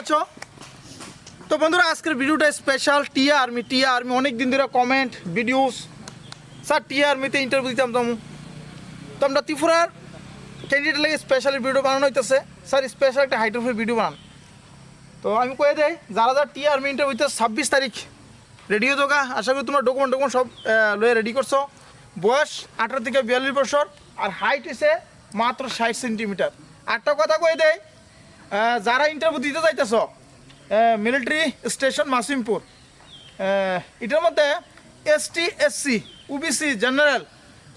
আছো? তো বন্ধুরা, আজকের ভিডিওটা স্পেশাল টিয়া আর্মি টিয়া আর্মি অনেক দিন ধরে কমেন্ট ভিডিওস স্যার, টিয়া আর্মিতে ইন্টারভিউ দিতাম তো আমরা ত্রিপুরার ক্যান্ডিডেট লাগে স্পেশাল ভিডিও বানানো হইতেছে। স্যার স্পেশাল একটা হাইট অফের ভিডিও বানান। তো আমি কয়ে দেই, যারা যারা টিয়া আর্মি ইন্টারভিউতে ছাব্বিশ তারিখ রেডি হয়ে থাকা আশা করি তোমার ডকুমেন্ট ডকুমেন্ট সব লয়ে রেডি করছ। বয়স আঠারো থেকে বিয়াল্লিশ বছর, আর হাইট এসে মাত্র ষাট সেন্টিমিটার একটা কথা কয়ে দেয় যারা ইন্টারভিউ দিতে যাইতেছ মিলিটারি স্টেশন মাসিমপুর এটার মধ্যে এসটি এসসি ওবিসি জেনারেল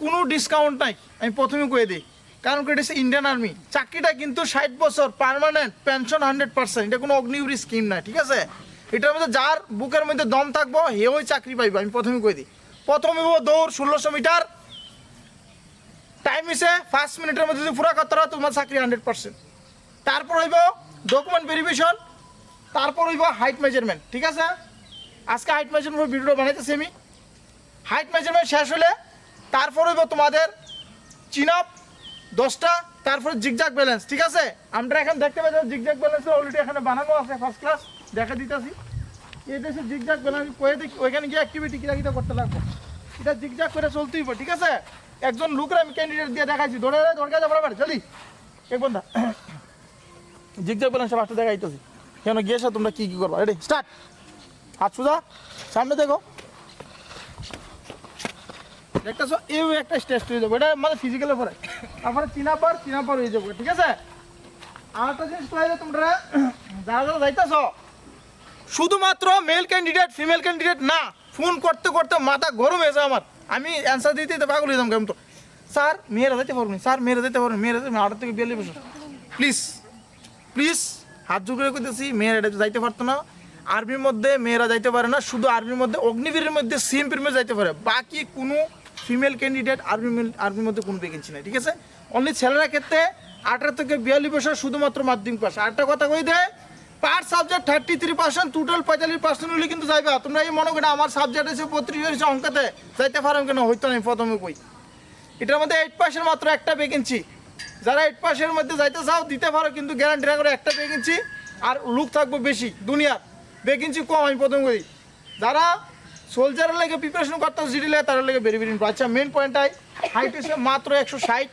কোনো ডিসকাউন্ট নাই, আমি প্রথমে কয়ে দিই। কারণ এটা হচ্ছে ইন্ডিয়ান আর্মি চাকরিটা কিন্তু ষাট বছর পার্মানেন্ট পেনশন হান্ড্রেড পার্সেন্ট এটা কোনো অগ্নিউরি স্কিম নাই, ঠিক আছে? এটার মধ্যে যার বুকের মধ্যে দম থাকব হে ওই চাকরি পাইবো, আমি প্রথমে কয়ে দিই। প্রথমে দৌড় ষোলোশো মিটার। টাইম হিসে পাঁচ মিনিটের মধ্যে যদি পুরা পারো, তোমার চাকরি হান্ড্রেড পার্সেন্ট তারপর হইব ডকুমেন্ট ভেরিফিকেশন তারপর হইব হাইট মেজারমেন্ট ঠিক আছে আজকে হাইট মেজারমেন্ট ভিডিও বানাইতেছি আমি হাইট মেজারমেন্ট শেষ হলে তারপর হইব তোমাদের চিনআপ দশটা তারপরে জিগজাক ব্যালেন্স ঠিক আছে আমরা এখন দেখতে পাচ্ছি জিগজাক ব্যালেন্স অলরেডি এখানে বানানো আছে ফার্স্ট ক্লাস দেখা দিতেছি এটা হচ্ছে জিগজাক ব্যালেন্স কয়ে দেখি ওইখানে গিয়ে অ্যাক্টিভিটি কিনা কিরা করতে লাগবে এটা জিগজাক করে চলতেই ঠিক আছে একজন লোকের আমি ক্যান্ডিডেট দিয়ে দেখাইছি ধরে দরকার যাব বরাবর জলদি এক বন্ধা জিগজাক ব্যালেন্স ফার্স্টে দেখাইতেছি। কেন গিয়েছো তোমরা কি কি করবা? রেডি স্টার্ট হাত সুজা, সামনে দেখো। দেখতেছো? এই একটা স্টেজ হয়ে যাব এটা মানে ফিজিক্যালের পরে তারপরে চিনা পর চিনা পর হয়ে যাব, ঠিক আছে? আর একটা জিনিস কয়ে তোমরা, যারা যারা যাইতেছ, শুধুমাত্র মেল ক্যান্ডিডেট ফিমেল ক্যান্ডিডেট না ফোন করতে করতে মাথা গরম হয়েছে আমার। আমি অ্যান্সার দিতে দিতে পাগল হয়ে যাম তো। স্যার, মেয়েরা যেতে পারবেন স্যার, মেয়েরা যেতে পারবেন মেয়েরা যেতে আঠারো থেকে বিয়াল্লিশ প্লিজ প্লিজ হাত জোগাড় করতেছি মেয়েরা এটা যাইতে পারতো না। আর্মির মধ্যে মেয়েরা যাইতে পারে না, শুধু আর্মির মধ্যে, অগ্নিবীরের মধ্যে সিএমপির মধ্যে যাইতে পারে। বাকি কোনো ফিমেল ক্যান্ডিডেট আর্মি আর্মির মধ্যে কোনো ভ্যাকেন্সি নেই, ঠিক আছে? অনলি ছেলেরা ক্ষেত্রে আঠারো থেকে বিয়াল্লিশ বছর শুধুমাত্র মাধ্যমিক পাস আরেকটা কথা কই দেয় per subject thirty three percent total পঁয়তাল্লিশ পার্সেন্ট হলে কিন্তু যাইবা। তোমরা এই মনে করি আমার সাবজেক্ট আছে বত্রিশ হয়েছে অঙ্কতে। যাইতে পারেন কেন? হইতো না প্রথমে কই। এটার মধ্যে এইট পার্সেন্ট মাত্র একটা ভ্যাকেন্সি যারা এইট পার্সেন্টের মধ্যে যাইতে চাও দিতে পারো কিন্তু গ্যারান্টি না করে একটা ভ্যাকেন্সি আর লুক থাকবে বেশি দুনিয়ার। ভ্যাকেন্সি কম আমি প্রথম করি। যারা সোলজারের লেগে প্রিপারেশন করতে জিডি লাগে তাদের লেগে বেরি বেরি আচ্ছা মেন পয়েন্টটাই হাইট হচ্ছে মাত্র একশো ষাট।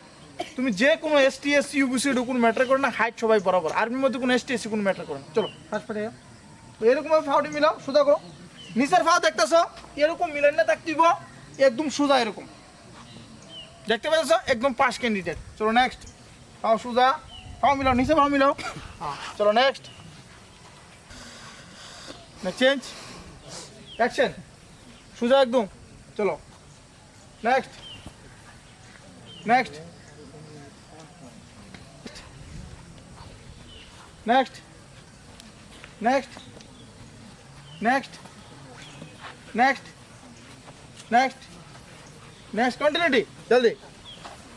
তুমি যে কোনো এস টি এস ইউবিসি কোনো ম্যাটার করে না হাইট সবাই বরাবর। আর্মির মধ্যে কোনো এস টি এস কোনো ম্যাটার করে না। চলো। ফার্স্ট পাঠে তো এরকম ফাউটি মিলাও সোজা করো। নিচের ফাও দেখতেছো এরকম মিলেন না থাকতে একদম সোজা এরকম। দেখতে পাচ্ছ? একদম পাস ক্যান্ডিডেট চলো নেক্সট পাও সুজা পাও মিলাও নিচে পাও মিলাও হ্যাঁ চলো নেক্সট চেঞ্জ অ্যাকশন সুজা একদম চলো next next next next next next next next continuity জলদি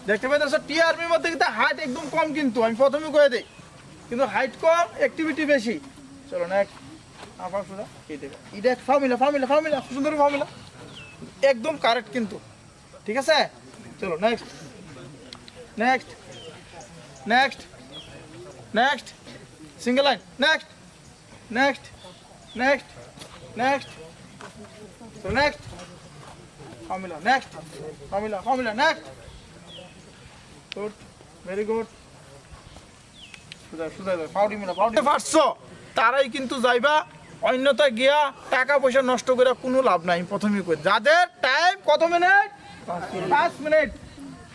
দেখতে পাইতেছ টি আর্মির মধ্যে কিন্তু হাইট একদম কম কিন্তু, আমি প্রথমে কয়ে দিই। কিন্তু হাইট কম অ্যাক্টিভিটি বেশি। চলো নেক্সট আবার সোজা এই দেবে এটা ফার্মিলা ফার্মিলা ফার্মিলা সুন্দর ফার্মিলা একদম কারেক্ট কিন্তু। ঠিক আছে? চলো next next next next single line next next next next next Formula. Next. Formula. Formula. Next. মিলা পাউডি। পারছ তারাই কিন্তু যাইবা অন্যতা গিয়া টাকা পয়সা নষ্ট করে কোনো লাভ নাই প্রথমেই কই। যাদের টাইম কত মিনিট পাঁচ মিনিট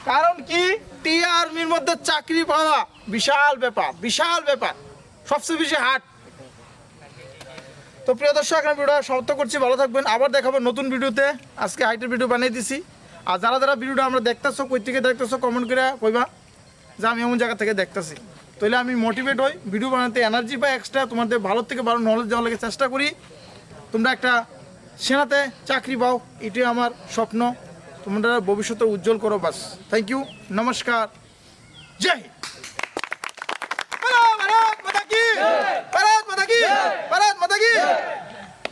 কারণ কি? টি আর্মির মধ্যে চাকরি পাওয়া বিশাল ব্যাপার বিশাল ব্যাপার। সবচেয়ে বেশি হাট তো প্রিয় দর্শক আমি ভিডিও সমাপ্ত করছি। ভালো থাকবেন। আবার দেখাবো নতুন ভিডিওতে। আজকে হাইটের ভিডিও বানিয়ে দিছি। আর যারা যারা ভিডিওটা আমরা দেখতেছো, কই থেকে দেখতেছো কমেন্ট করে কইবা। যে আমি এমন জায়গা থেকে দেখতেছি। তাহলে আমি মোটিভেট হই ভিডিও বানাতে এনার্জি পাই এক্সট্রা তোমাদের ভালো থেকে ভালো নলেজ দেওয়ার লাগে চেষ্টা করি। তোমরা একটা সেনাতে চাকরি পাও, এটাই আমার স্বপ্ন। তোমরা ভবিষ্যতে উজ্জ্বল করো বাস। থ্যাংক ইউ নমস্কার। জয় ভারত মাতা কি? ভারত মাতা কি? ভারত মাতা কি?